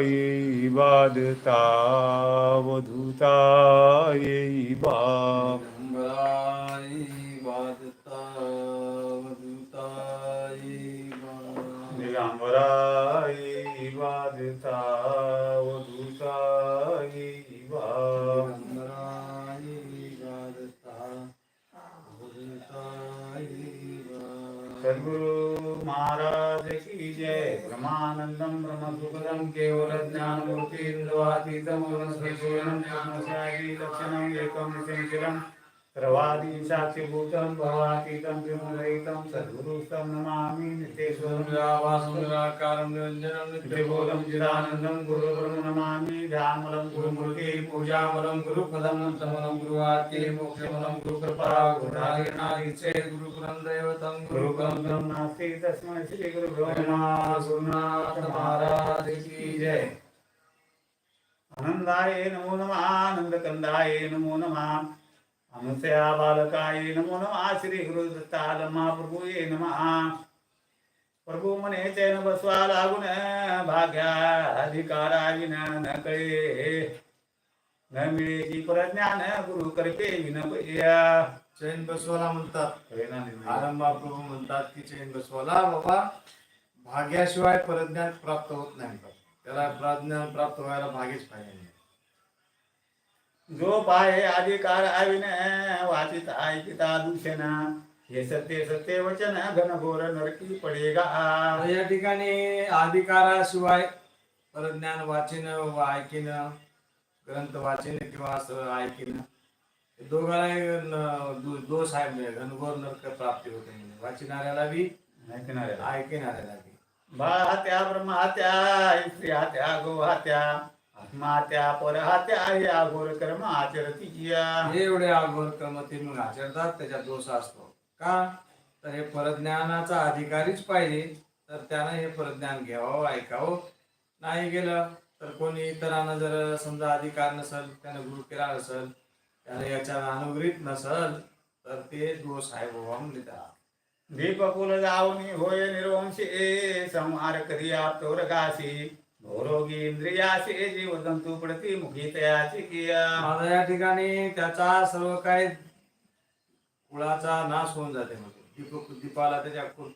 ये बाधता वधूता सुखदम ज्ञानसायी लक्षणम् एकं द्वातीतम सर्वादि साक्षिभूतं भवातीतं विमुदयितं सद्गुरुस्तं नमामि नित्येश्वरं निरावासं निराकारं निरञ्जनं नित्यबोधं चिदानन्दं गुरुब्रह्म नमामि ध्यानमलं गुरुमूर्ति पूजामलं गुरुपदं समलं गुरुवाक्ये मोक्षमलं गुरुकृपा गुरुनारायणादिचे गुरुपुरं दैवतं गुरुकुलं गुरुकुलं नास्ति तस्मै श्रीगुरुभ्यो नमः ब्रह्मा गुरुनाथ महाराज की जय आनंदाय नमो नमः आनंदकंदाय नमो नमः अमुसया बालकाय नमो नमः। श्री गुरु दत्तालमा प्रभुये नमः। प्रभू म्हणे चैन बसवा लागून भाग्या अधिकाराविन न कळे न मिळेची प्रज्ञान गुरु करते विन बया चैन बसवाला म्हणतात. आरंभा प्रभू म्हणतात की चैन बसवाला बाबा भाग्याशिवाय परज्ञान प्राप्त होत नाही. त्याला प्रज्ञान प्राप्त व्हायला भाग्यच पाहिजे जो पाय अधिकार आविन वाचित ऐकिता दूषण हे सत्य सत्य वचन घनघोर नरकी पडेगा. या ठिकाणी अधिकाराशिवाय परज्ञान वाचन व ऐकिन ग्रंथ वाचन किंवा असं ऐकिन दोघांना दोष आहे. म्हणजे घनघोर नरक प्राप्ती होते वाचणाऱ्याला बी ऐकणाऱ्याला. ऐकणाऱ्याला बी. बाहत्या ब्रह्महत्या स्त्री हत्या गोहत्या. आत्महत्या परहत्या हे अघोर कर्म आचरती या. हे एवढे अघोर कर्म ते मग आचरतात त्याच्यात दोष असतो. का? तर हे परज्ञानाचा अधिकारीच पाहिजे तर त्यानं हे परज्ञान घ्यावं ऐकावं. नाही गेलं तर कोणी इतरांना जर समजा अधिकार नसल त्यानं गुरु केला नसल त्यानं याच्या अनुग्रहित नसल तर ते दोष आहे बाबा दीप फुल जाऊनी होय निर्वंशी संहार करिया तोरगासी भोरोगी इंद्रियाशी जीव जंतू पडती मुखी तयाची किया माझा या ठिकाणी त्याचा सर्व काही कुळाचा नाश होऊन जाते म्हणजे. दीपक दीपाला त्याच्या कुळ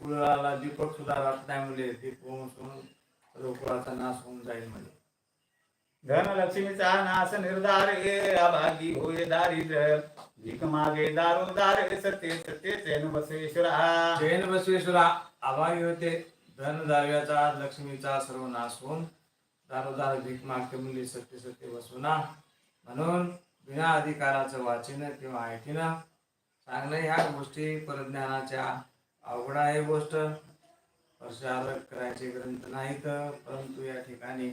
कुळाला दीपक सुद्धा राहत नाही म्हणजे. दीप होऊन सर्व कुळाचा नाश होऊन जाईल म्हणजे. धनलक्ष्मीचा नाश निर्धार हे अभागी होय दारिद्र्य भीक मागे दारोदार सत्य सत्य चैन बसवेश्वरा. जैन बसवेश्वरा अभागी होते. धनदारव्याचा लक्ष्मीचा सर्व नाश होऊन दारोदार भीक मागते मुली सत्य सत्य बसवना. म्हणून बिना अधिकाराचं वाचन किंवा ऐकणं चांगलं ह्या गोष्टी परज्ञानाच्या अवघड आहे गोष्ट. प्रसार करायचे ग्रंथ नाहीत परंतु या ठिकाणी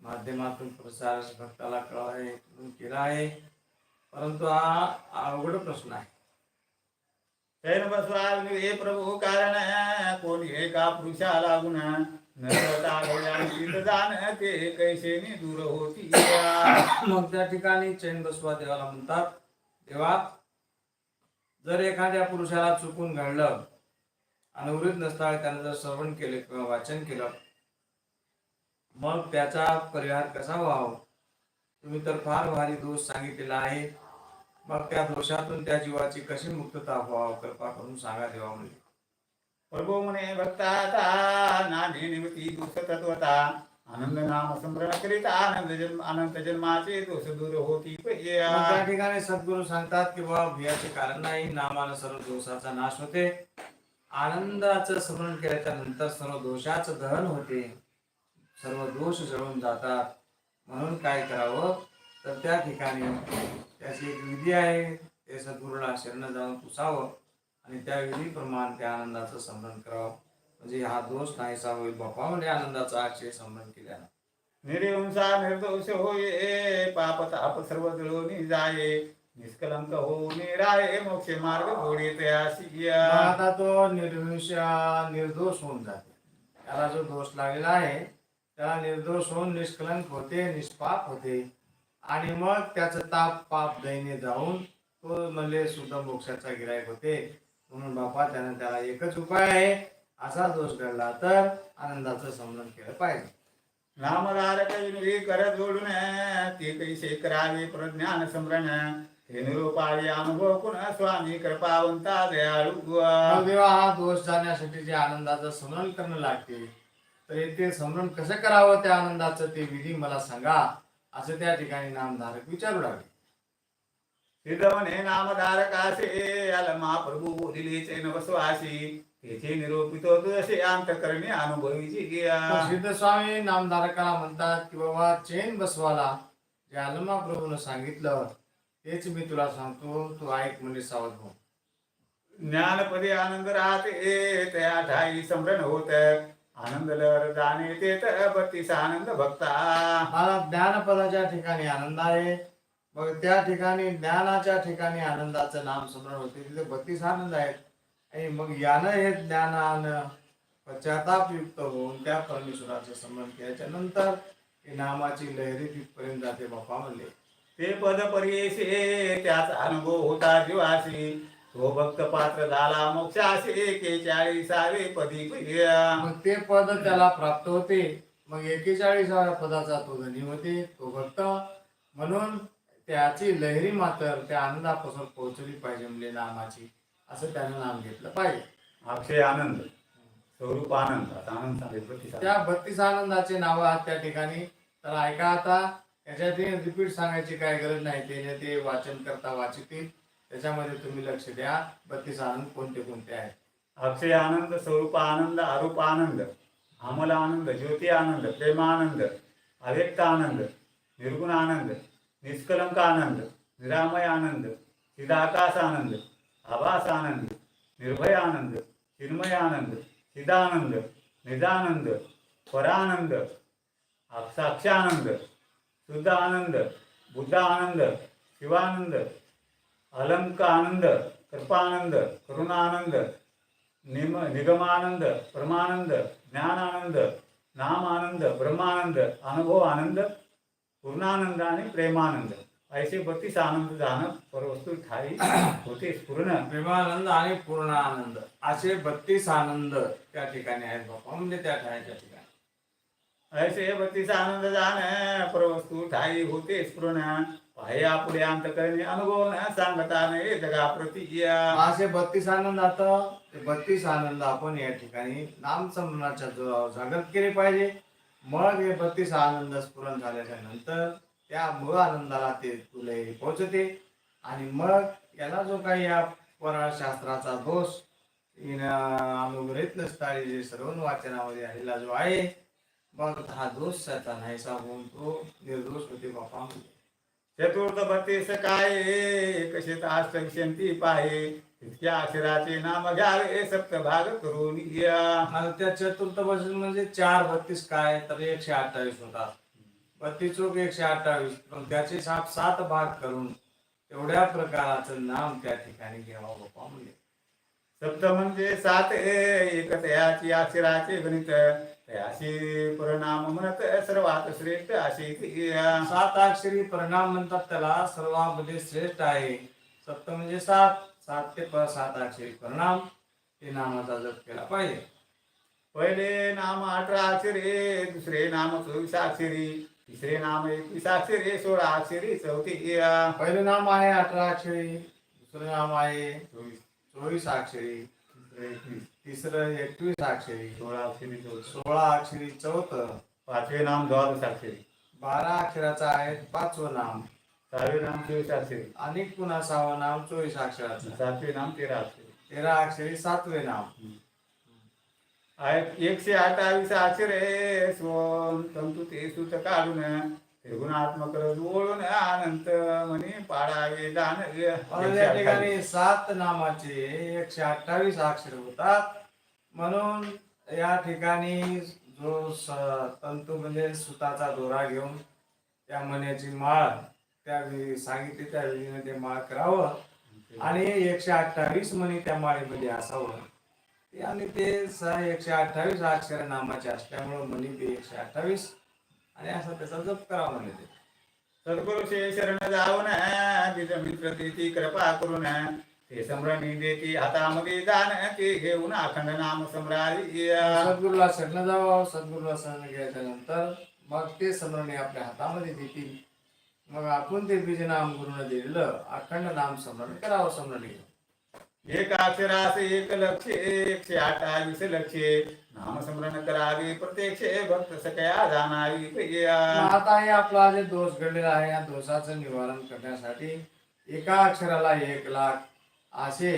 माध्यमातून प्रसार भक्ताला कळवा केला आहे. परंतु हा अवघड प्रश्न आहे. चैन बसवा हे प्रभू कारण कोणी एका पुरुषा लागून ते कैसेने दूर होती? मग त्या ठिकाणी चैन बसवा देवाला म्हणतात देवा जर एखाद्या पुरुषाला चुकून घडलं अनुवृत्त नसता त्यानं जर श्रवण केले किंवा वाचन केलं मग त्याचा परिहार कसा व्हावा? तुम्ही तर फार भारी दोष सांगितलेला आहे. मग त्या दोषातून त्या जीवाची कशी मुक्तता व्हावं कृपा करून सांगा देवा म्हणजे प्रभू म्हणे भक्ताता नाने निमित्ती दुःख तत्वता आनंद नाम स्मरण करीत आनंद जन्म अनंत जन्माचे दोष दूर होती. त्या ठिकाणी सद्गुरू सांगतात की बाबा भयाचे कारण नाही नामानं सर्व दोषाचा नाश होते. आनंदाचं स्मरण केल्याच्यानंतर सर्व दोषाचं दहन होते. सर्व दोष जळून जातात. म्हणून काय करावं? तर त्या ठिकाणी त्याची एक विधी आहे. ते सद्गुरूला शरण जाऊन पुसावं आणि त्या विधीप्रमाणे त्या आनंदाचं स्मरण करावं. म्हणजे हा दोष नाहीसा होईल बापा म्हणजे आनंदाचा अक्षय स्मरण केल्यानं. निर्विंसा निर्दोष होये पाप ताप सर्व जळून जाये. निष्कलंक होऊन राये मोक्ष मार्ग घोडे आता तो निर्विष निर्दोष होऊन जाते. त्याला जो दोष लागलेला आहे त्याला निर्दोष होऊन निष्कलंक होते निष्पाप होते. आणि मग त्याचं ताप पाप दैन्य जाऊन तो म्हणजे सुद्धा मोक्षाचा गिरायक होते. म्हणून बापा त्यानं त्याला एकच उपाय आहे असा दोष घडला तर आनंदाचं स्मरण केलं पाहिजे. नामधारक विनवी कर जोडून ते कैसे करावे प्रज्ञान स्मरण. हे निरूपाळी अनुभव पुन्हा स्वामी कृपावंता दयाळू जेव्हा हा दोष जाण्यासाठी जे आनंदाचं स्मरण करणं लागते तर ते स्मरण कसं करावं त्या आनंदाचं ते विधी मला सांगा. असं त्या ठिकाणी नामधारक विचारू लागले. म्हणे नामधारक असे याला महाप्रभू बोलिले चैन वसवासी तेथे निरूपित तुझे अंतकरणी अनुभवीची गिया सिद्ध स्वामी नामधारकाला म्हणतात की बाबा चैन बसवाला जे आलमा प्रभूनं सांगितलं तेच मी तुला सांगतो तू ऐक म्हणजे सावध हो. ज्ञानपदी आनंद राहते त्या ठाई समरण होत. आनंद लहर जाणे ते तर बत्तीस आनंद भक्ता। मला ज्ञानपदाच्या ठिकाणी आनंद आहे मग त्या ठिकाणी ज्ञानाच्या ठिकाणी आनंदाचं नाम स्मरण होते. तिथे बत्तीस आनंद आहेत आणि मग यानं हे ज्ञानानं पश्चाताप युक्त होऊन त्या परमेश्वराचं स्मरण केल्याच्यानंतर नामाची लहरी तिथपर्यंत जाते बाप्पा म्हणले. ते पद परियेशे त्याचा अनुभव होता जीवासी तो भक्त पात्र झाला मोक्षाशी एकेचाळीसावे पदी प्रिया. मग ते पद त्याला प्राप्त होते. मग एकेचाळीसाव्या पदाचा तो धनी होते. तो भक्त. म्हणून त्याची लहरी मात्र त्या आनंदापासून पोहोचली पाहिजे म्हणजे नामाची. असं त्यानं नाम घेतलं पाहिजे. अक्षय आनंद. स्वरूप आनंद. आता आनंद प्रतिसाद. त्या बत्तीस आनंदाचे नाव आहेत त्या ठिकाणी. तर ऐका आता त्याच्यात रिपीट सांगायची काय गरज नाही. ते वाचन करता वाचितील. त्याच्यामध्ये तुम्ही लक्ष द्या. बत्तीस आनंद कोणते कोणते आहेत? अक्षय आनंद स्वरूप आनंद अरूप आनंद अमल आनंद ज्योती आनंद प्रेमानंद अव्यक्त आनंद निर्गुण आनंद निष्कलंक आनंद निरामय आनंद चिदाकाश आनंद आभास आनंद निर्भय आनंद चिन्मय आनंद चिदानंद निदानंद परानंद साक्षानंद शुद्ध आनंद बुद्ध आनंद शिवानंद अलंक आनंद कृपानंद करुणानंद निम निगमानंद परमानंद ज्ञानानंद नामानंद ब्रह्मानंद अनुभव आनंद पूर्णानंद आणि प्रेमानंद. ऐसे बत्तीस आनंद जाणं परवस्तू ठाई होते पूर्ण. प्रेमानंद आणि पूर्ण आनंद असे बत्तीस आनंद त्या ठिकाणी आहेत बाप्पा म्हणजे त्या ठाण्याच्या ठिकाणी. ऐसे बत्तीस आनंद जाण परवस्तू ठाई होते स्फुरण हे आपले अंतकरणी अनुभव न सांगता नाही जगा प्रतिज्ञा. असे बत्तीस आनंद आता ते बत्तीस आनंद आपण या ठिकाणी नामसमनाच्या जोरावर जागृत केले पाहिजे. मग हे बत्तीस आनंद स्फुरण झाल्याच्यानंतर त्या मूळ आनंदाला ते तुले पोहोचते आणि मग याला जो काही या शास्त्राचा दोष अनुग्रहित नसताळी जे सर्व वाचनामध्ये आलेला जो आहे मग हा दोष त्याचा नाहीसा होऊन तो निर्दोष होते बापा म्हणजे चतुर्थ बत्तीस काय? एकशे अष्टशंती पाहे. इतक्या अक्षराचे नाम घ्यावे सप्त भाग करून या. आता त्या चतुर्थ बसेस म्हणजे चार बत्तीस काय? तर एकशे अठ्ठावीस होतात बत्तीस चौक एकशे अठ्ठावीस. पण त्याचे सात सात भाग करून एवढ्या प्रकाराचं नाम त्या ठिकाणी घ्यावं बाप्पा म्हणजे सप्त म्हणजे सात एक तयाची अक्षराचे गणित तयाशी परिणाम म्हणत सर्वात श्रेष्ठ अशी ती या. सात अक्षरी परिणाम म्हणतात त्याला सर्वांमध्ये श्रेष्ठ आहे सप्त म्हणजे सात सात ते सात अक्षरी परिणाम हे नामाचा जप केला पाहिजे पहिले नाम अठरा अक्षरे दुसरे नाम चोवीस अक्षरी तिसरे नाम एकवीस अक्षरे सोळा अक्षरी चौथी. पहिलं नाम आहे अठरा अक्षरी दुसरं नाम आहे चोवीस चोवीस अक्षरी तिसरे एकवीस तिसरं एकवीस अक्षरी सोळा अक्षरी. सोळा अक्षरी चौथं पाचवे नाम द्वादश अक्षरी बारा अक्षराचं आहे पाचवं नाम. सहावे नाम चोवीस अक्षरी आणि पुन्हा सहावं नाम चोवीस अक्षराचं सातवे नाम तेरा अक्षरी तेरा अक्षरी सातवे नाम. आहे एकशे अठ्ठावीस अक्षरे स्वम तंतु ते सुत काढून त्रिगुणात्मक ओळून अनंत म्हणे पाडावे दान म्हणून या ठिकाणी सात नामाचे एकशे अठ्ठावीस अक्षर होतात. म्हणून या ठिकाणी जो तंतू म्हणजे सुताचा दोरा घेऊन त्या मण्याची माळ त्या सांगितली त्या विधीने ते माळ करावं. आणि एकशे अठ्ठावीस मणी त्या माळेमध्ये असावं. आणि ते स एकशे अठ्ठावीस अक्षर नामाचे असल्यामुळं मणी ते एकशे अठ्ठावीस. आणि असा त्याचा जप करावा म्हणजे ते. सद्गुरु शे शरण जाऊन तिज मित्र ती कृपा करून ते समरणी देती हातामध्ये दान ते घेऊन अखंड नाम समरारी सद्गुरूला शरण जावं सद्गुरूला शरण घ्यायच्या नंतर मग ते स्मरणे आपल्या हातामध्ये देतील. मग आपण ते बीज नाम गुरुनं दिलेलं अखंड नाम स्मरण करावं स्मरणे एक अक्षरास एक लक्ष एकशे अठ्ठावीस लक्षे नामस्मरण करावे प्रत्यक्ष भक्त सकया जाणावी प्रिया. आता हे आपला जे दोष घडलेला आहे या दोषाचं निवारण करण्यासाठी एका अक्षराला एक लाख असे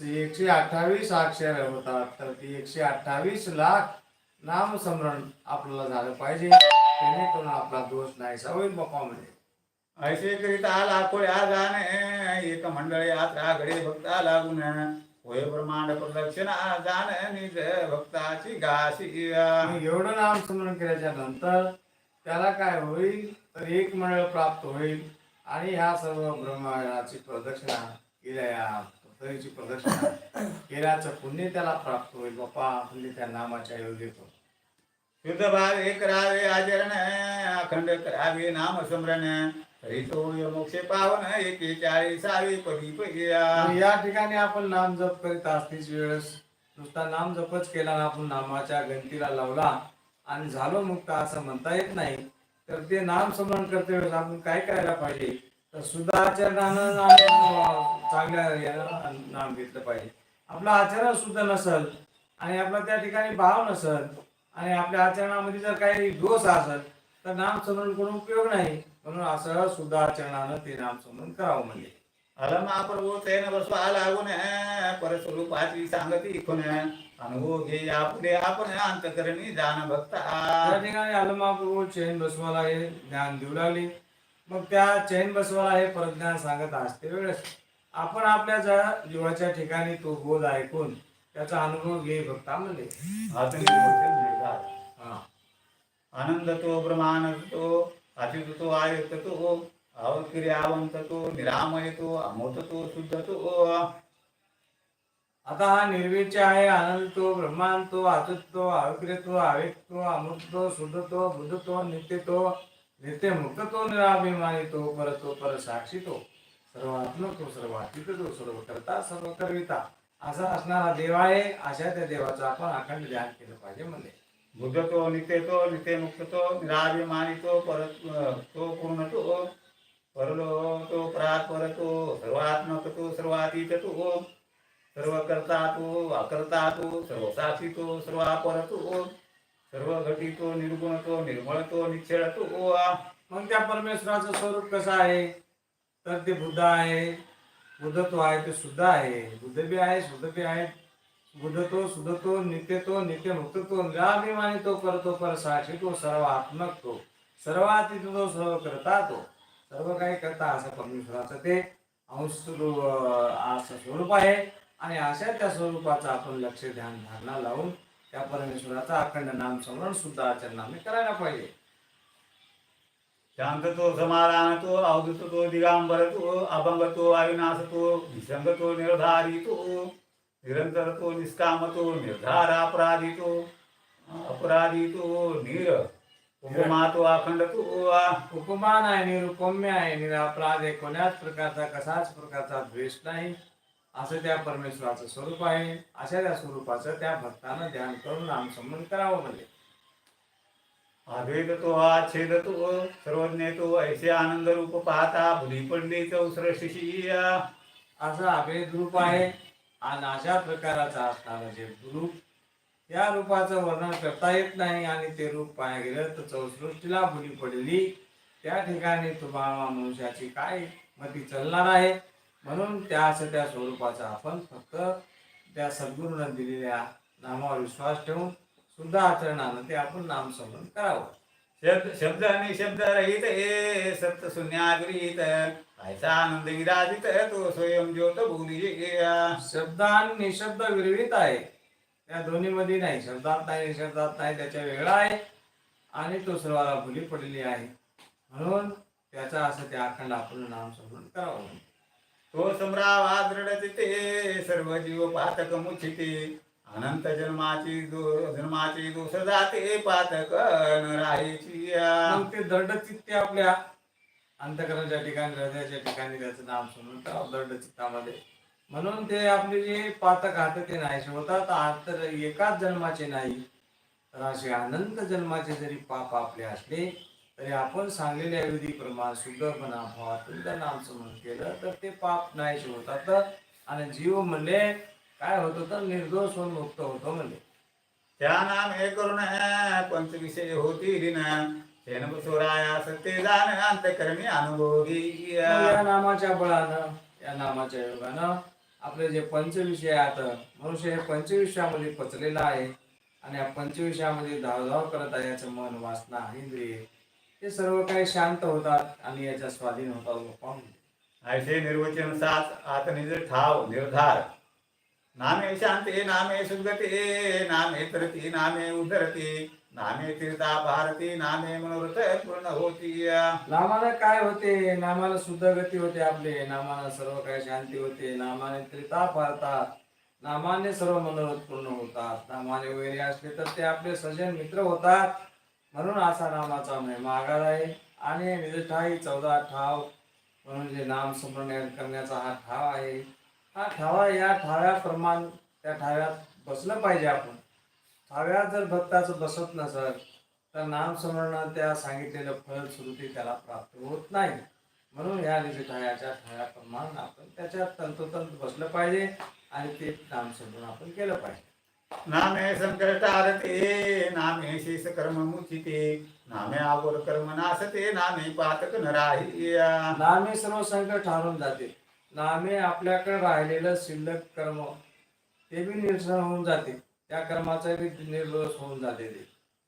एकशे अठ्ठावीस अक्षर होतात. तर ती एकशे अठ्ठावीस लाख नामस्मरण आपल्याला झालं पाहिजे. जेणेकरून आपला दोष नाहीसा होईल बाप्पा म्हणजे ऐसे करिता लाखोळ्या जाणे एक मंडळ यात्रा घडे भक्ता लागून होय ब्रह्मांड प्रदक्षिणा जाण निज भक्ताची गाशी एवढं नाम स्मरण केल्याच्यानंतर त्याला काय होईल? तर एक मंडळ प्राप्त होईल आणि ह्या सर्व ब्रह्मांडाची प्रदक्षिणा केल्या या पृथ्वीची प्रदक्षिणा केल्याचं पुण्य त्याला प्राप्त होईल. बाप्पा पुण्य त्या नामाच्या योग येतो शुद्ध भावे करावे आचरण अखंड करावे नाम स्मरण आणि या ठिकाणी आपण नाम जप करीत असतीच वेळेस नुसता नाम जपच केला ना आपण नामाच्या गणतीला लावला आणि झालो मुक्त असं म्हणता येत नाही. तर ते नाम स्मरण करते वेळेस आपण काय करायला पाहिजे? तर सुधाचरणानं आचरणानं चांगल्या नाम घेतलं पाहिजे. आपलं आचरण सुद्धा नसल आणि आपला त्या ठिकाणी भाव नसल आणि आपल्या आचरणामध्ये जर काही दोष असेल तर नाम स्मरण करून उपयोग नाही. म्हणून असं सुधाचरणानं ते नाम स्मरण करावं म्हणजे अलमा प्रभू तेन बसवा लागून परस्वरूपाची सांगती खुन अनुभव घे यापुढे आपण अंतकरणी जाण भक्ता. त्या ठिकाणी अलमाप्रभू चैन बसवाला हे ज्ञान देऊ लागले. मग त्या चैन बसवाला हे परज्ञान सांगत असते वेळेस आपण आपल्या ज्या जीवाच्या ठिकाणी तो बोध ऐकून त्याचा अनुभव घे भक्ता म्हणले. आनंद तो ब्रह्मानंद तो अच्युत तो आयुक्त तो अवक्रियावंत तो अतः तो अमोत तो अतुत्तो तो आता हा शुद्धतो आहे आनंद तो ब्रह्मांड तो अचूत तो अविक्रिय तो अवेक तो तो नित्य तो नित्य तो पर साक्षी तो सर्व करता सर्व करविता असा असणारा देव आहे अशा त्या देवाचं आपण अखंड ध्यान केलं पाहिजे म्हणजे बुद्ध तो नित्य तो नित्य मुक्त परत तो पूर्ण परलो तो परात्पर तो सर्वात्मक तो सर्वातीत तो करता तो अकर्ता तो सर्व साक्षी तो सर्वापर सर्व घटी तो निर्गुण तो तो मग त्या परमेश्वराचं स्वरूप कसं आहे? तर ते बुद्ध आहे बुद्ध तो आहे ते सुद्धा आहे. बुद्ध बी आहे सुद्ध बी आहे बुद्ध तो नित्यतो तो नित्य मुक्त तो निराभिमानी तो करतो पर साक्षी तो सर्वात्मक तो सर्वातीत तो सर्व करता तो सर्व काही करता असं परमेश्वराचं ते अंश स्वरूप, अं, असं स्वरूप आहे. आणि अशा त्या स्वरूपाचं आपण लक्ष ध्यान धारणा लावून त्या परमेश्वराचा अखंड नाम स्मरण सुद्धा आचरणाने करायला पाहिजे. शांत तो समाधान तो अवधूत तो दिगांबर तो अभंग तो अविनाश तो निसंग तो तो निरंतर तो निष्काम तो निर्धार अपराधी तो अपराधी तो निर उपमा तो अखंड तो उपमान आहे निरुपम्य आहे निरापराध आहे. कोण्याच प्रकारचा कशाच प्रकारचा द्वेष नाही. असं त्या परमेश्वराचं स्वरूप आहे. अशा त्या स्वरूपाचं त्या भक्तानं ध्यान करून नाम संबंध करावं म्हणजे अद्वैत तो आच्छेद तो सर्वज्ञ तो ऐसे आनंद रूप पाहता भुली चौसष्टी असं अभेद रूप आहे. आणि अशा प्रकाराचा असणारं जे म्हणजे रूप या रूपाचं वर्णन करता येत नाही आणि ते रूप पाहायला गेलं तर चौसृष्टीला भुली पडली. त्या ठिकाणी तुम्हाला मनुष्याची काय मती चालणार आहे? म्हणून त्या असं त्या स्वरूपाचा आपण फक्त त्या सद्गुरूनं दिलेल्या नामावर विश्वास ठेवून सुद्धा आचरणानं ते आपण नामस्मरण करावं. शब्द शब्द आणि शब्द रहित हे सप्त शून्याग्रहित ऐसा आनंद विराजित तो स्वयं ज्योत बोली शब्द आणि निशब्द विरहित आहे. त्या दोन्ही मध्ये नाही शब्दात नाही निशब्दात नाही त्याच्या वेगळा आहे. आणि तो सर्वाला भुली पडलेली आहे. म्हणून त्याचा असं त्या अखंड आपण नाम स्मरण करावं. तो सम्रावा दृढचिते सर्व जीव पातक मुचिते अनंत जन्माची दो जन्माची दोष जाते पातक न राहायची ते दर्ड चित्ते आपल्या अंतकरणाच्या ठिकाणी हृदयाच्या ठिकाणी त्याचं नाम सुनून करावं चित्तामध्ये. म्हणून ते आपले जे पातक हात ते नाहीसे होतात आज तर एकाच जन्माचे नाही तर असे अनंत जन्माचे जरी पाप आपले असले तरी आपण सांगलेल्या विधीप्रमाणे शुद्धपणा भावातून त्या नामस्मरण केलं तर ते पाप नाहीसे होतात आणि जीव म्हणले काय होत तर निर्दोष होऊन मुक्त होतो म्हणले. त्या नाम हे करून पंचविषय होती ना. सत्य जाण अनुभोगी या। नामाच्या बळानं या नामाच्या योगानं आपले जे पंचविषय आहेत मनुष्य हे पंचविषयामध्ये पचलेला आहे आणि या पंचविषयामध्ये धावधाव करत आहे याचं मन वासना इंद्रिय ते सर्व काही शांत होतात आणि याच्या स्वाधीन होतात गोपाळ ऐसे निर्वचन सात आत निज ठाव निर्धार. नामे शांते नामे सुगते नामे तरती नामे उधरती नामे तीर्था भारती नामे मनोरथ पूर्ण होती नामाला काय होते? नामाला शुद्ध गती होते आपले. नामानं सर्व काही शांती होते. नामाने त्रिता भारतात नामाने सर्व मनोरथ पूर्ण होतात. नामाने वैरी असले तर ते आपले सजन मित्र होतात. म्हणून असा नामाचा महिमा आगार आहे. आणि निजठाई चौदा ठाव म्हणून जे नाम स्मरण करण्याचा हा ठाव आहे. हा ठावा या ठाव्याप्रमाण त्या ठाव्यात बसलं पाहिजे आपण. ठाव्यात जर भक्ताचं बसत नसल तर नाम स्मरण त्या सांगितलेलं फळ श्रुती त्याला प्राप्त होत नाही. म्हणून या निजठायाच्या ठाव्याप्रमाण आपण त्याच्यात तंतोतंत बसलं पाहिजे आणि ते नाम स्मरण आपण केलं पाहिजे. नामे संकटारते नामे शेष कर्म मुचिते नामे आवर कर्म नासते नामे पातक नराही नामे सर्व संकट हारून जाते. नामे आपल्याकडे राहिलेलं शिल्लक कर्म ते बी निरसन होऊन जाते. त्या कर्माचा बी निर्दोष होऊन जाते ते.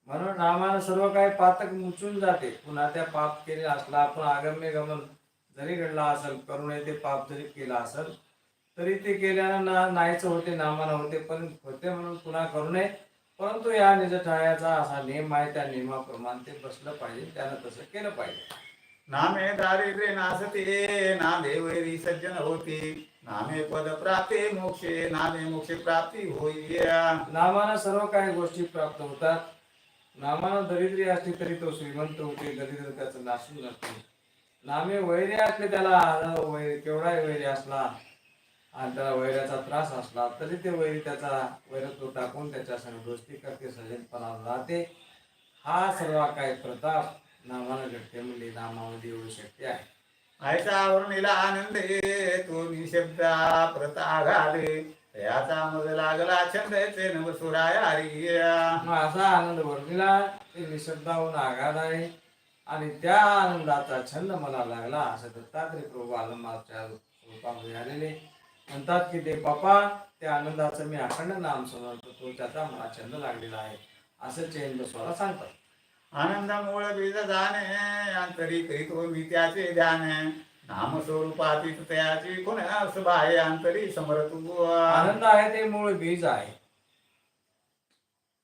म्हणून नामानं सर्व काही पातक मुचून जाते. पुन्हा त्या पाप केले असला आपण आगम्य गमन जरी घडला असेल करुणे ते पाप जरी केला असेल तरी ते केल्यानं ना नाहीच होते नामानं होते पण होते म्हणून पुन्हा करू नये परंतु या निजठायाचा असा नियम आहे त्या नियमाप्रमाणे ते बसलं पाहिजे त्यानं तसं केलं पाहिजे. नामे दारिद्र्य नासते ना वैरी सज्जन होती. नामे पद प्राप्ती मोक्षे नामे मोक्षे प्राप्ती होई नामानं सर्व काही गोष्टी प्राप्त होतात. नामानं दरिद्री असली तरी तो श्रीमंत होते दरिद्र त्याचं नाशून जाते नामे वैरी असले त्याला आलं केवढाही वैरी असला आणि त्याला वैराचा त्रास असला तरी ते वैरी त्याचा वैरत्व टाकून त्याच्या संग दोस्ती करते सजनपणा राहते. हा सर्व काही प्रताप नामानं घडते म्हणजे नामामध्ये एवढी शक्ती आहे. ऐसा आवरणीला आनंद ये तो निशब्दा प्रताघाले याचा मज लागला छंद ते नवसुराय हरी मग असा आनंद वर्णीला ते निशब्दाहून आघात आहे. आणि त्या आनंदाचा छंद मला लागला असं दत्तात्रय प्रभू आलमाच्या रूपामध्ये आलेले. म्हणतात की ते बापा त्या आनंदाचं मी अखंड नाम समजतो करतो त्याचा मला छंद लागलेला आहे. असं चैन स्वरा सांगतात. आनंद मूळ बीज जाणे अंतरी करीतो मी त्याचे ध्यान नाम स्वरूपातीत त्याची कोण आहे अंतरी समरतु आनंद आहे ते मूळ बीज आहे.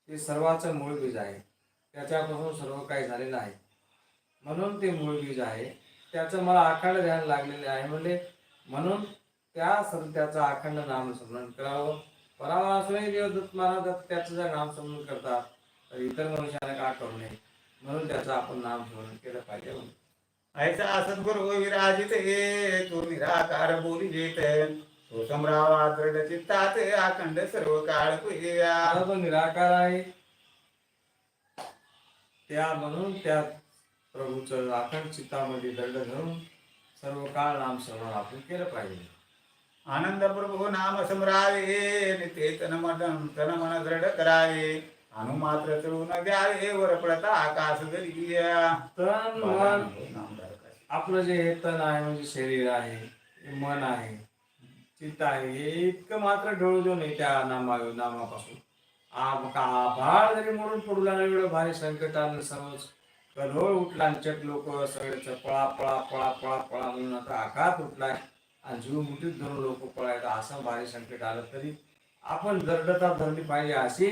ते सर्वाचं मूळ बीज आहे. त्याच्यापासून सर्व काही झालेलं आहे. म्हणून ते मूळ बीज आहे. त्याचं मला अखंड ध्यान लागलेले आहे. म्हणजे म्हणून त्या सर त्याचं अखंड नामस्मरण करावं. परावा असूनही महाराज त्याचं जर नामस्मरण करतात तर इतर मनुष्याने का करू नये? म्हणून त्याचं आपण नामस्मरण केलं पाहिजे म्हणून. ऐसा सद्गुरु विराजित हे तो निराकार बोली जेत. तो समरावा चित्तात अखंड सर्व काळ तो निराकार आहे त्या म्हणून त्या प्रभूचं अखंड चित्तामध्ये दंड धरून सर्व काळ नाम स्मरण आपण केलं पाहिजे. आनंद प्रभू नाम समरावे निते तन मन तन मन दृढ करावे. चळून द्यावे वर पडता आकाश दरिया तन मन आपलं जे हे तन आहे म्हणजे शरीर आहे हे मन आहे चित्त आहे हे इतकं मात्र ढळू देऊ नये त्या नामा नामापासून. आ- का आभाळ जरी मोडून पडू लागलं एवढं भारी संकट आलं सर्वच कलोळ उठला आणि चट लोक सगळेच पळा पळा पळा पळा पळा म्हणून आता आघात उठलाय आणि जीव मुठीत धरून लोक पळायचं असं भारी संकट आलं तरी आपण दर्डता धरली पाहिजे अशी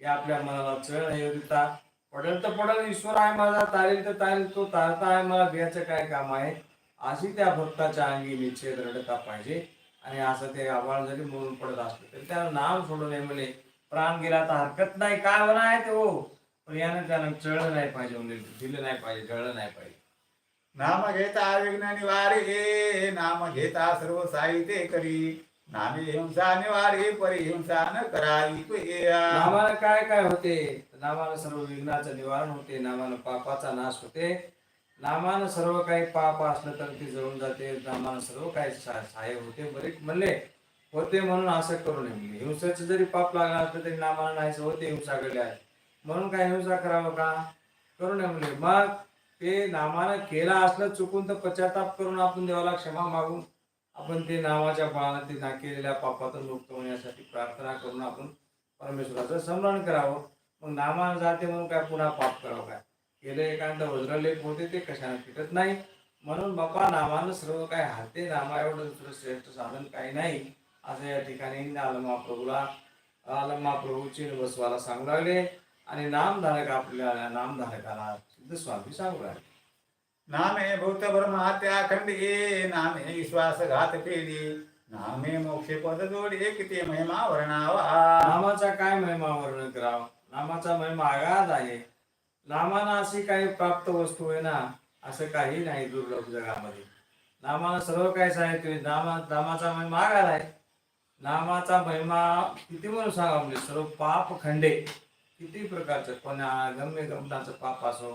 की आपल्या मनाला चळ नाही देता पडेल तर पडेल ईश्वर आहे माझा तारेल तर तारेल तो तारता आहे मला बियाचं काय काम आहे? अशी त्या भक्ताच्या अंगी निश्चय रडता पाहिजे. आणि असं ते आव्हान जरी म्हणून पडत असलं तरी त्याला नाम सोडू नये म्हणे प्राण गेला तर हरकत नाही काय होणार आहे ते हो. पण यानं त्यानं चळलं नाही पाहिजे म्हणजे दिलं नाही पाहिजे जळलं नाही पाहिजे. नाम घेता विघ्न निवारे नाम घेता सर्व साहित्य करी. नामे हिंसा निवारी परिहिंसा न करावी तुया. नामाला काय काय होते? नामाला सर्व विघ्नाचं निवारण होते नामानं पापाचा नाश होते. नामानं सर्व काही पाप असलं तर ते जळून जाते नामानं सर्व काही सहाय्य होते बरे म्हणले होते म्हणून असं करू नये. म्हणजे हिंसाचं जरी पाप लागला असलं तरी नामाला नाही होते हिंसा आहे म्हणून काय हिंसा करावं का? करू नये म्हणले. मग ते नामानं केला असलं चुकून तर पश्चाताप करून आपण देवाला क्षमा मागून आपण ते नावाच्या बाळाला ते ना केलेल्या पापातून मुक्त होण्यासाठी प्रार्थना करून आपण परमेश्वराचं स्मरण करावं. मग नामान जाते म्हणून काय पुन्हा पाप करावं काय? गेले एखादं वज्रलेप होते ते कशाने फिटत नाही? म्हणून बापा नामानं सर्व काय हाते नामा एवढं दुसरं श्रेष्ठ साधन काही नाही. असं या ठिकाणी आलमा प्रभूला आलमा प्रभूची बसवाला सांगू लागले. आणि नामधारक आपल्या नामधारकाला सिद्ध स्वामी सांगू लागले. नामे भूत ब्रह्मात्या खंडी नामे विश्वास घात फेरी नामे मोक्षे पद जोडे किती महिमा वर्णावा नामाचा काय महिमा वर्णन करावा नामाचा महिमा आगाध आहे. नामाना अशी काही प्राप्त वस्तू आहे ना असं काही नाही दुर्लभ जगामध्ये. नामाला सर्व काही सांगितले नामा नामाचा महिमा आगाध आहे. नामाचा महिमा किती म्हणून सांगा म्हणजे सर्व पाप खंडे. किती प्रकारचं कोणा गम्य गमनाचं पाप असो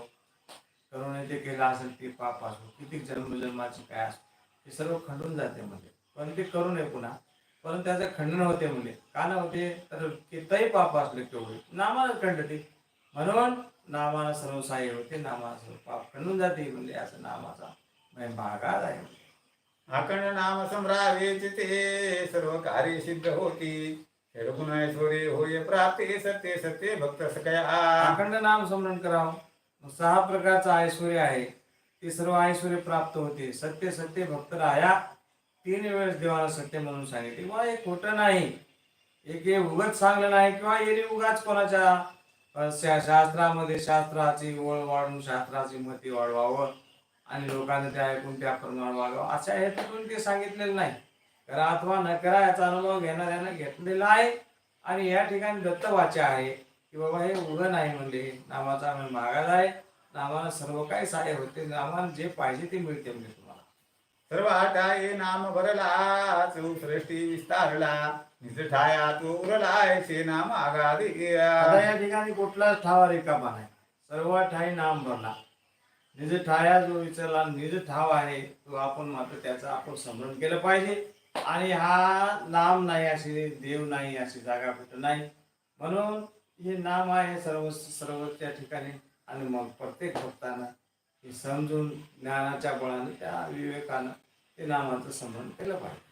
करुणे ते केलं असेल ते पाप असो किती जन्मजन्माची काय असो ते सर्व खंडून जाते म्हणजे. पण ते करू नये पुन्हा. परंतु त्याचं खंडन होते म्हणजे. का न होते? तर कितीही पाप असले तेवढे नामानं खंडते म्हणून नामानं सर्व सहाय्य होते नामानं सर्व पाप खंडून जाते म्हणजे असं नामाचा आगाध आहे अखंड नाम संभ्रावे ते सर्व कार्य सिद्ध होती. ऐश्वर्य होय प्राप्ती सत्य सत्य भक्त सकया अखंड नाम स्मरण करावं. सहा प्रकारचं ऐश्वर आहे. ते सर्व ऐश्वर प्राप्त होते. सत्य सत्य भक्त राया. तीन वेळेस देवाला सत्य म्हणून सांगितले. किंवा हे खोटं नाही. एक हे उगाच सांगलं नाही किंवा येणे उगाच कोणाच्या शा- शास्त्रामध्ये शास्त्राची ओळ वाढून शास्त्राची मती वाढवावं आणि लोकांना ते ऐकून त्याप्रमाणे वागावं. अशा हेतून ते सांगितलेलं नाही. करा अथवा न करा याचा अनुभव घेणाऱ्यानं घेतलेला आहे. आणि या ठिकाणी दत्तवाच्य आहे. की बाबा हे उघं नाही म्हणले. नामाचा आम्ही मागायला आहे. नामाला सर्व काही सहाय्य होते. नामाला जे पाहिजे ते मिळते म्हणजे तुम्हाला. सर्व आटाये नाम भरला चौ सृष्टी विस्तारला. निज ठाया तू उरला से नाम आगादी आता या ठिकाणी कुठलाच ठावा रिकामा नाही? सर्व ठाई नाम भरला. निज ठाया जो विचारला निज ठाव आहे तो आपण मात्र त्याचं आपण स्मरण केलं पाहिजे. आणि हा नाम नाही अशी देव नाही अशी जागा कुठं नाही. म्हणून हे नाम आहे सर्व सर्व त्या ठिकाणी. आणि मग प्रत्येक भक्तानं हे समजून ज्ञानाच्या बळाने त्या विवेकानं ते नामाचं स्मरण केलं पाहिजे.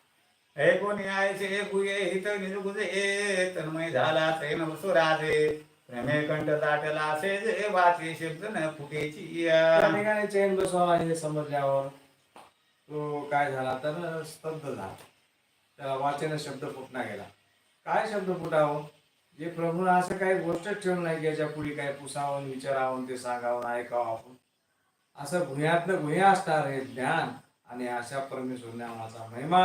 हे कोणी आयचे गुये हित निज गुजे तन्मय झाला ते नवसुराजे प्रेमे कंठ दाटला से जे वाचे शब्द न फुटेची ठिकाणी चैन बसवाला हे समजल्यावर तो काय झाला तर स्तब्ध झाला. त्याला वाचन शब्द फुटला गेला. काय शब्द फुटावं? जे प्रभूनं असं काही गोष्ट ठेवून नाही की याच्यापुढे काय पुसावं विचारावं ते सांगावं ऐकावं आपण. असं गुह्यातलं गुह्य असणार हे ज्ञान आणि अशा परमेश्वर नामाचा महिमा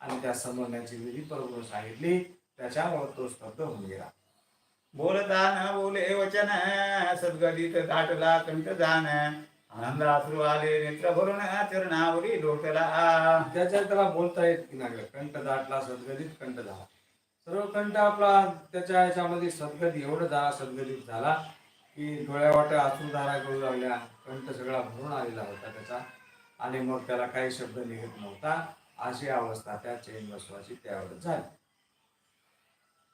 आणि त्या समजण्याची विधी प्रभूनं सांगितली. त्याच्यामुळे तो स्तब्ध होऊन गेला. बोलता न बोले वचन सद्गदित दाटला कंठ जाण आनंद अश्रू आले नेत्र भरून चरणावरी लोटला त्याच्यात त्याला बोलता येत की नाही. कंठ दाटला सदगदित कंठ झाला सर्व कंठ आपला त्याच्या ह्याच्यामध्ये सदगत एवढं झाला सद्गतीत झाला की डोळ्या वाट्या अश्रुधारा करू लागल्या. कंठ सगळा भरून आलेला होता त्याचा. आणि मग त्याला काही शब्द निघत नव्हता. अशी अवस्था त्या चैन बसवाची त्यावेळेस झाली.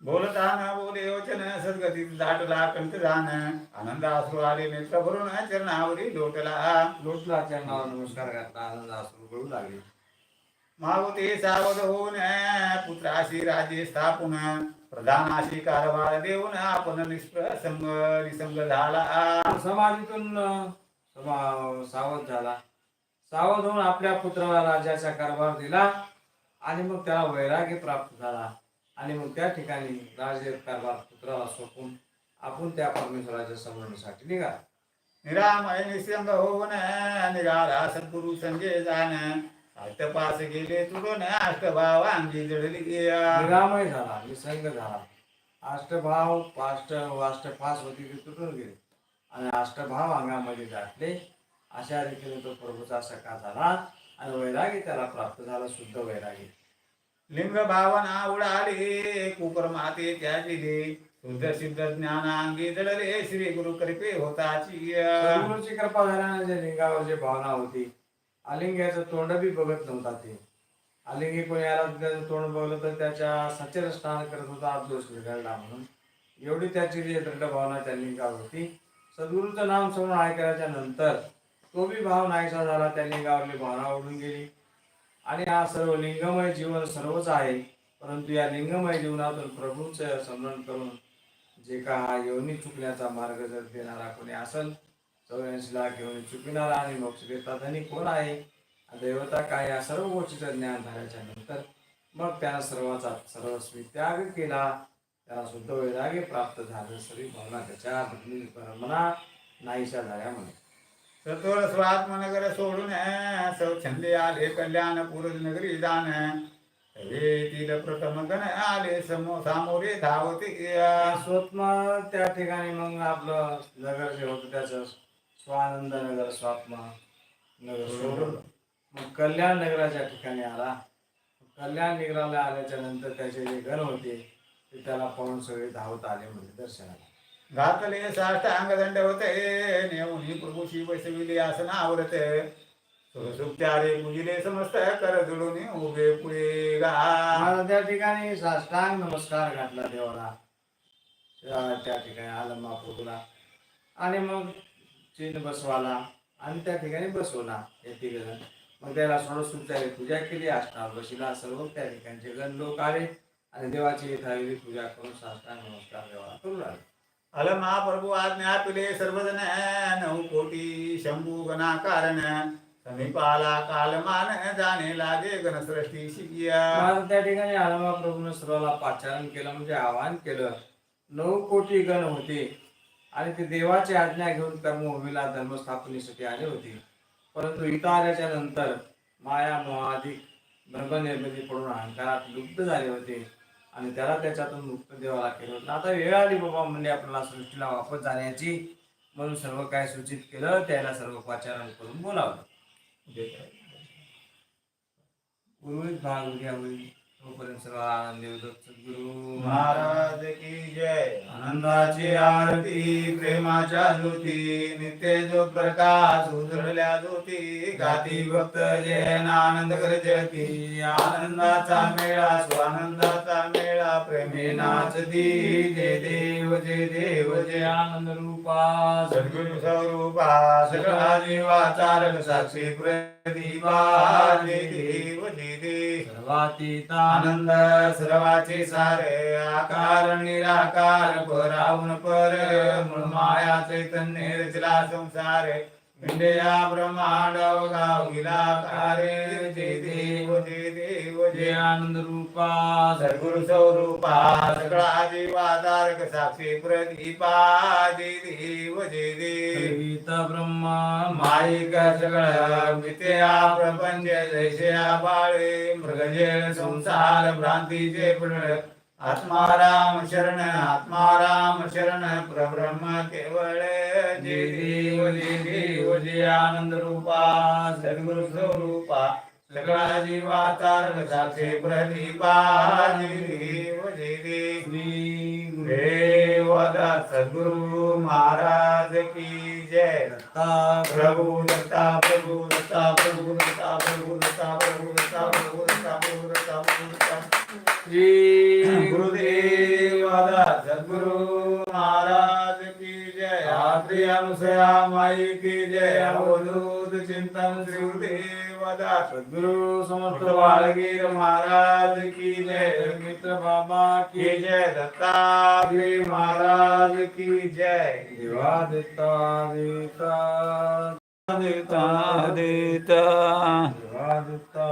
बोलता ना बोले वचन सद्गती दाटला कंठ जाण. आनंद असू आले नेत्र भरून चरणावरी लोटला. लोटला चरणावर नमस्कार घातला आनंद असू गळू लागले. मागुते सावध होऊन पुत्राशी राज्य स्थापून प्रधानाशी कारभार देऊन आपण निष्प्रसंग निसंग झाला. समाधीतून समा- सावध झाला. सावध होऊन आपल्या पुत्राला राजाचा कारभार दिला आणि मग त्याला वैराग्य प्राप्त झाला. आणि मग त्या ठिकाणी राज्य कारभार पुत्राला सोपून आपण त्या परमेश्वराच्या समरणासाठी निघाला. निरामय निसंग होऊन निघाला सद्गुरु संजय जाण अष्टपास गेले तुडून अष्टभाव अंगी जडली निरामय झाला निसंग झाला. अष्टभाव पाष्ट अष्टपास होती ती तुटून गेले. आणि अष्टभाव अंगामध्ये गाठले अशा रीतीने तो प्रभूचा सखा झाला आणि वैरागी त्याला प्राप्त झाला शुद्ध वैरागी. लिंग भावना उडाली कुकर माते त्याजिले शुद्ध सिद्ध ज्ञानांगी जडले. श्री गुरु कृपे होताची सद्गुरूची कृपा झाल्यानं जे लिंगावर जे भावना होती आलिंग्याचं तोंड बी बघत नव्हता ते. आलिंगी कोणी आला त्याचं तोंड बघलं तर त्याच्या सचर स्नान करत होता दोष निघाला म्हणून. एवढी त्याची जी दृढ भावना त्या गाव होती सद्गुरूचं नाम समोर ऐकल्याच्या नंतर तो बी भाव नाहीसा झाला त्या लिंगावरली भावना उडून गेली. आणि हा सर्व लिंगमय जीवन सर्वच आहे परंतु या लिंगमय जीवनातून प्रभूचं स्मरण करून जे का हा योनी चुकण्याचा मार्ग जर देणारा कोणी असेल चौऱ्याऐंशी लाख घेऊन चुकविणारा आणि मोक्ष देता धनी कोण आहे? देवता काय या सर्व गोष्टीचं ज्ञान झाल्याच्यानंतर मग त्यानं सर्वाचा सर्वस्वी त्याग केला. त्याला शुद्ध वैराग्य प्राप्त झालं. सर्व भावना त्याच्या बदली मना नाहीशा झाल्या म्हणे. सत्वर स्वात्मनगर सोडून सौछंदे आले कल्याण पुरज नगरी दान तील प्रथम गण आले समो सामोरे धावते. स्वप्न त्या ठिकाणी मग आपलं नगर जे होतं त्याचं स्वानंद नगर स्वात्म नगर सोडून मग कल्याण नगराच्या ठिकाणी आला. कल्याण नगराला आल्याच्यानंतर त्याचे जे गण होते ते त्याला पाहून सगळे धावत आले म्हणजे दर्शनाला. घातले साष्टांग दंड होते. नेऊन प्रभूशी बसविले आसनावरत सुप्त्यारे पूजिले समस्त कर जुळून उभे पुढे गा. त्या ठिकाणी साष्टांग नमस्कार घातला देवाला. त्या ठिकाणी आलं महाप्रभूला. आणि मग चिन्ह बसवाला आणि त्या ठिकाणी बसवला हे तिघ मग त्याला सोडसून पूजा केली अष्टावर बशीला सर्व त्या ठिकाणचे गण लोक आले आणि देवाची यथाविधी पूजा करून साष्टांग नमस्कार देवाला करू लागले. अल महाप्रभू आज्ञा तुले सर्वजण नऊ कोटी शंभू गणा कारण समीपाला कालमान जाणे लागे गणसृष्टी शिकिया त्या ठिकाणी आलमा प्रभूने सर्वाला पाचारण केलं म्हणजे आवाहन केलं. नऊ कोटी गण होते. आणि ते देवाची आज्ञा घेऊन कर्मभूमीला धर्मस्थापनेसाठी आले होते. परंतु इथं आल्याच्यानंतर माया मोहाधिक ब्रह्मनिर्मिती पडून अहंकारात लुप्त झाले होते आणि त्याला त्याच्यातून मुक्त देवाला केलं होतं. आता वेळ आली बाबा म्हणजे आपल्याला सृष्टीला वापस जाण्याची. म्हणून सर्व काय सूचित केलं त्याला सर्व पाचारण करून बोलावलं. उर्वरित भाग उद्या होईल तोपर्यंत आनंद देवदत्त सद्गुरु महाराज की जय. आनंदाची आरती प्रेमाच्या ज्योती नित्य जो प्रकाश उजळल्या ज्योती गाती भक्त जयन आनंद कर जयती आनंदाचा मेळा स्वानंदाचा मेळा प्रेमे नाचती. जय देव जय देव जय आनंद रूपा. सद्गुरु स्वरूपा सगळा जीवाचारक साक्षी प्रदीपा. जय देव जय देव. सर्वातीता आनंद सर्वाचे सारे आकार निराकार परावून पर माया चैतन्य रचला संसारे. पिंडया ब्रह्मांडव आनंद रूपा सद्गुरु स्वरूपा सगळा जीवाधारक साक्षी प्रतिपा देव जे देव. ब्रह्मा माईक सगळ मिथ्या प्रपंच जैसे बाळे मृगजय संसार भ्रांतीचे प्रण आत्माराम शरण आत्माराम शरण प्रब्रह्म केवळ जी आनंद रूपा सद्गुरु स्वरूपा सगळा जीवातार कथाचे प्रदीपा. जीव जीव देव. सद्गुरु महाराज की जय. प्रभु दत्ता प्रभु दत्ता प्रभु दत्ता प्रभु दत्ता प्रभु दत्ता प्रभु दत्ता श्री गुरुदेव दास सद्गुरु महाराज की जय आत्री अनुसया माई की जय अवधूत चिंतन श्री गुरुदेव सद्गुरु समर्थ वाळगीर महाराज की जय मित्र बाबा की की जय दत्तात्रय महाराज की जय देवा देता देता देता देता देवा देता